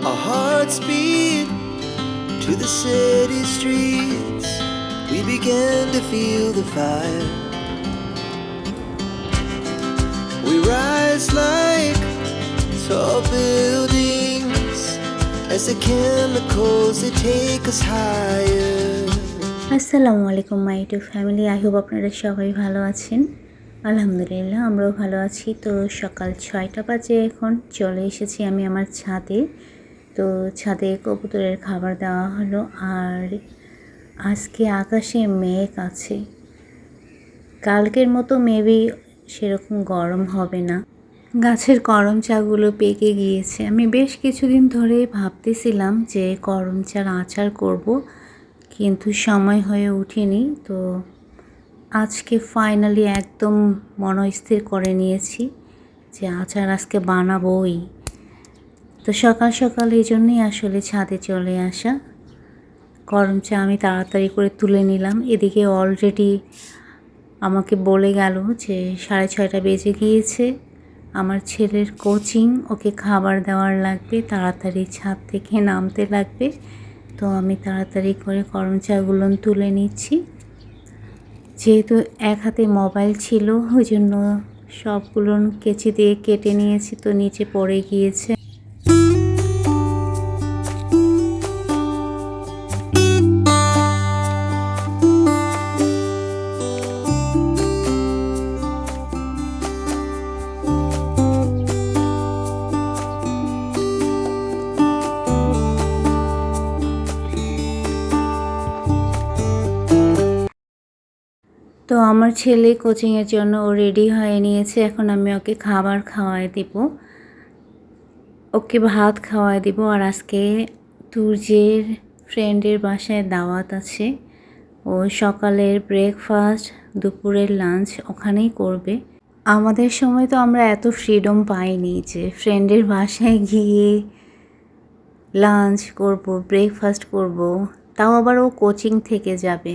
Our hearts beat to the city streets. We began to feel the fire. We rise like tall buildings as the chemicals they take us higher. আসসালামু আলাইকুম my to family I hope আপনারা সবাই ভালো আছেন আলহামদুলিল্লাহ আমরাও ভালো আছি তো সকাল ছয়টা বাজে এখন চলে এসেছি আমি আমার ছাদে তো ছাদে কবুতরের খাবার দেওয়া হলো আর আজকে আকাশে মেঘ আছে। কালকের মতো মেবি সেরকম গরম হবে না। গাছের করম চাগুলো পেকে গিয়েছে। আমি বেশ কিছুদিন ধরে ভাবতেছিলাম যে করম চার আচার করব, কিন্তু সময় হয়ে ওঠেনি তো আজকে ফাইনালি একদম মনস্থির করে নিয়েছি যে আচার আজকে বানাবোই। তো সকাল সকাল এই জন্যই আসলে ছাদে চলে আসা। গরম চা আমি তাড়াতাড়ি করে তুলে নিলাম। এদিকে অলরেডি আমাকে বলে গেল যে সাড়ে ছয়টা বেজে গিয়েছে। আমার ছেলের কোচিং ওকে খাবার দেওয়ার লাগবে, তাড়াতাড়ি ছাদ থেকে নামতে লাগবে। তো আমি তাড়াতাড়ি করে গরম চাগুলো তুলে নিচ্ছি। যেহেতু এক হাতে মোবাইল ছিল, ওই জন্য সবগুলো কেচি দিয়ে কেটে নিয়েছি, তো নিচে পড়ে গিয়েছে। তো আমার ছেলে কোচিংয়ের জন্য ও রেডি হয়ে নিয়েছে। এখন আমি ওকে খাবার খাওয়াই দিব। ওকে ভাত খাওয়াই দিব। আর আজকে তুর্যের ফ্রেন্ডের বাসায় দাওয়াত আছে। ও সকালের ব্রেকফাস্ট দুপুরের লাঞ্চ ওখানেই করবে। আমাদের সময় তো আমরা এত ফ্রিডম পাইনি যে ফ্রেন্ডের বাসায় গিয়ে লাঞ্চ করব ব্রেকফাস্ট করব। তাও আবার ও কোচিং থেকে যাবে।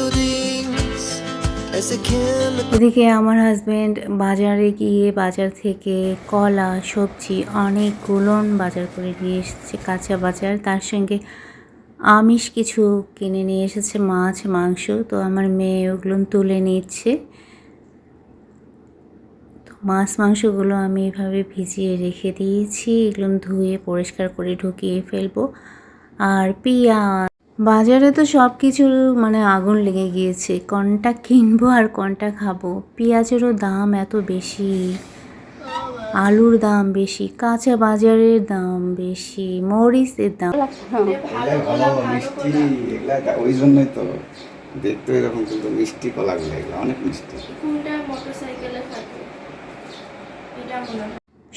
এদিকে আমার হাজব্যান্ড বাজারে গিয়ে বাজার থেকে কলা, সবজি অনেকগুলো বাজার করে নিয়ে এসেছে, কাঁচা বাজার। তার সঙ্গে আমিষ কিছু কিনে নিয়ে এসেছে, মাছ, মাংস। তো আমার মেয়ে ওগুলো তুলে নিচ্ছে। তো মাছ, মাংসগুলো আমি এভাবে ভিজিয়ে রেখে দিয়েছি। এগুলো ধুয়ে পরিষ্কার করে ঢুকিয়ে ফেলব। আর পেঁয়াজ বাজারে তো সব কিছুর মানে আগুন লেগে গিয়েছে। কোনটা কিনবো আর কোনটা খাব? পেঁয়াজেরও দাম এত বেশি। আলুর দাম বেশি। কাঁচা বাজারের দাম বেশি। মরিচের দাম ওই জন্যই তো। দেখতে এরকম কিন্তু মিষ্টি কলাগুলো অনেক মিষ্টি।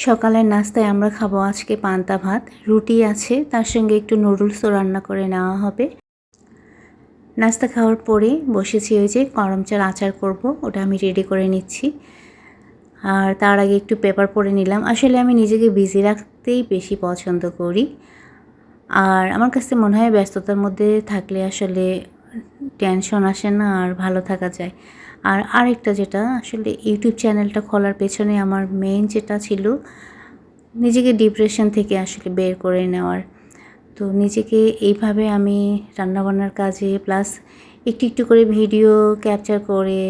সকালের নাস্তায় আমরা খাব আজকে পান্তা ভাত, রুটি আছে, তার সঙ্গে একটু নুডলসও রান্না করে নেওয়া হবে। নাস্তা খাওয়ার পরে বসেছি ওই যে গরম চাল আচার করব, ওটা আমি রেডি করে নিচ্ছি। আর তার আগে একটু পেপার পড়ে নিলাম। আসলে আমি নিজেকে বিজি রাখতেই বেশি পছন্দ করি। আর আমার কাছে মনে হয় ব্যস্ততার মধ্যে থাকলে আসলে টেনশন আসে না আর ভালো থাকা যায়। আর আরেকটা যেটা, আসলে ইউটিউব চ্যানেলটা খোলার পেছনে আমার মেইন যেটা ছিল, নিজেকে ডিপ্রেশন থেকে আসলে বের করে নেওয়ার। তো নিজেকে এইভাবে আমি রান্নাবান্নার কাজে প্লাস একটু একটু করে ভিডিও ক্যাপচার করে,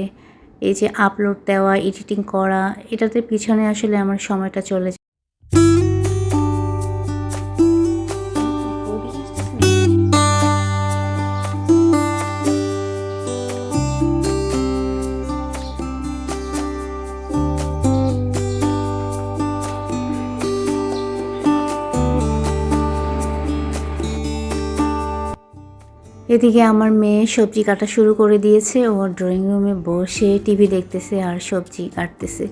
এই যে আপলোড দেওয়া এডিটিং করা, এটাতে পিছনে আসলে আমার সময়টা চলে যায়। এদিকে আমার মেয়ে সবজি কাটা শুরু করে দিয়েছে। ও ড্রয়িং রুমে বসে টিভি দেখতেছে আর সবজি কাটতেছে।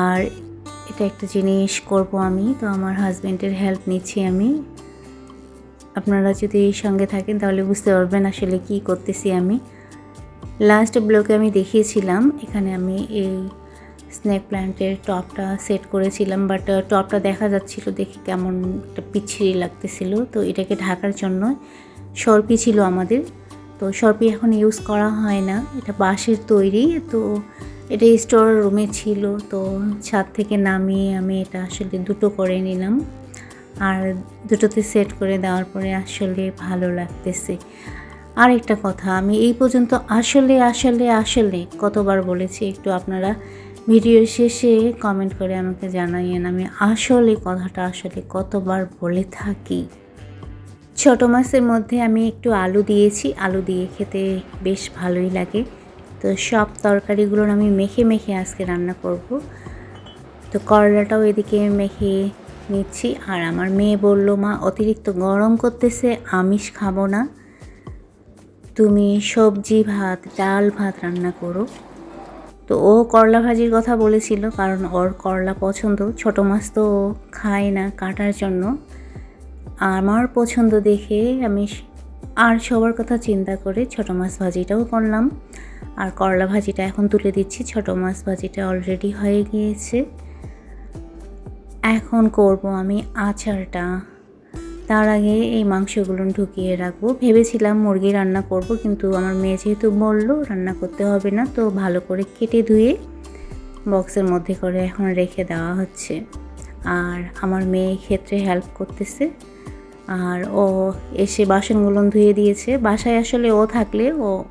আর এটা একটা জিনিস করব আমি, তো আমার হাজব্যান্ডের হেল্প নিচ্ছি আমি। আপনারা যদি সঙ্গে থাকেন তাহলে বুঝতে পারবেন আসলে কি করতেছি আমি। লাস্ট ব্লকে আমি দেখিয়েছিলাম, এখানে আমি এই স্নেক প্ল্যান্টের টপটা সেট করেছিলাম বাট টপটা দেখা যাচ্ছিল দেখে কেমন একটা পিচ্ছিরি লাগতেছিল। তো এটাকে ঢাকার জন্য সরপি ছিল আমাদের। তো সর্পি এখন ইউজ করা হয় না। এটা বাঁশের তৈরি। তো এটা স্টোর রুমে ছিল। তো ছাদ থেকে নামিয়ে আমি এটা আসলে দুটো করে নিলাম। আর দুটোতে সেট করে দেওয়ার পরে আসলে ভালো লাগতেছে। আর একটা কথা, আমি এই পর্যন্ত আসলে আসলে আসলে কতবার বলেছি, একটু আপনারা ভিডিও শেষে কমেন্ট করে আমাকে জানাইয়েন। আমি আসলে কথাটা আসলে কতবার বলে থাকি। ছোট মাছের মধ্যে আমি একটু আলু দিয়েছি। আলু দিয়ে খেতে বেশ ভালোই লাগে। তো সব তরকারিগুলোর আমি মেখে মেখে আজকে রান্না করব। তো করলাটাও এদিকে মেখে নিচ্ছি। আর আমার মেয়ে বলল, মা, অতিরিক্ত গরম করতেছে, আমিষ খাব না। তুমি সবজি ভাত, ডাল ভাত রান্না করো। তো ও করলা ভাজির কথা বলেছিল, কারণ ওর করলা পছন্দ। ছোট মাছ তো খায় না কাটার জন্য। আমার পছন্দ দেখে আমি আর সবার কথা চিন্তা করে ছোট মাছ ভাজিটাও করলাম। আর করলা ভাজিটা এখন তুলে দিচ্ছি। ছোট মাছ ভাজিটা অলরেডি হয়ে গিয়েছে। এখন করব আমি আচারটা। তার আগে এই মাংসগুলো ঢুকিয়ে রাখব। ভেবেছিলাম মুরগি রান্না করব, কিন্তু আমার মেয়ে যেহেতু বলল, রান্না করতে হবে না, তো ভালো করে কেটে ধুয়ে বক্সের মধ্যে করে এখন রেখে দেওয়া হচ্ছে। আর আমার মেয়ে ক্ষেত্রে হেল্প করতেছে। আর ও এসে বাসনগুলো ধুয়ে দিয়েছে। বাসায় আসলে ও থাকলে ও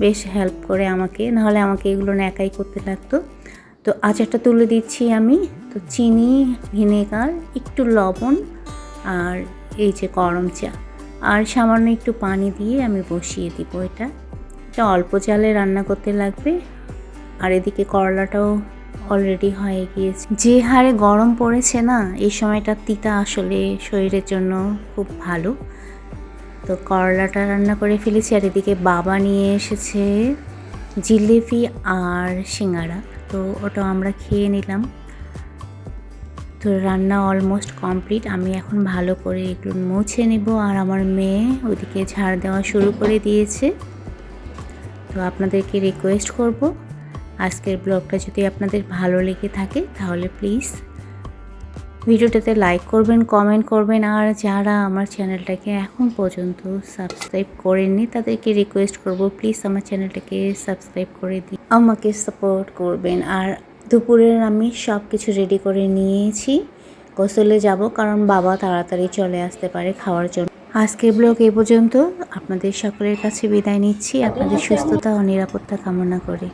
বেশ হেল্প করে আমাকে, নাহলে আমাকে এগুলো একাই করতে লাগতো তো আচারটা তুলে দিচ্ছি আমি। তো চিনি, ভিনেগার, একটু লবণ আর এই যে গরম চা। আর সামান্য একটু পানি দিয়ে আমি বসিয়ে দিব এটা। এটা অল্প চালে রান্না করতে লাগবে। আর এদিকে করলাটাও অলরেডি হয়ে গিয়েছে। যে হারে গরম পড়েছে না, এই সময়টা তিতা আসলে শরীরের জন্য খুব ভালো। তো করলাটা রান্না করে ফেলেছি, আর এদিকে বাবা নিয়ে এসেছে জিলিপি আর সিঙ্গারা। তো ওটা আমরা খেয়ে নিলাম। তো রান্না অলমোস্ট কমপ্লিট আমি এখন ভালো করে এগুলো মুছে নেব, আর আমার মেয়ে ওদিকে ঝাড় দেওয়া শুরু করে দিয়েছে। তো আপনাদেরকে রিকোয়েস্ট করব আজকের ব্লগটা যদি আপনাদের ভালো লেগে থাকে, তাহলে প্লিজ ভিডিওটাতে লাইক করবেন কমেন্ট করবেন। আর যারা আমার চ্যানেলটাকে এখন পর্যন্ত সাবস্ক্রাইব করেননি, তাদেরকে রিকোয়েস্ট করব প্লিজ আমার চ্যানেলটাকে সাবস্ক্রাইব করে দিন আমাকে সাপোর্ট করবেন। আর দুপুরের আমি সব কিছু রেডি করে নিয়েছি, গোসলে যাব কারণ বাবা তাড়াতাড়ি চলে আসতে পারে খাওয়ার জন্য। আজকের ব্লগ এই পর্যন্ত, আপনাদের সকলের কাছে বিদায় নিচ্ছি। আপনাদের সুস্থতা ও নিরাপত্তা কামনা করে।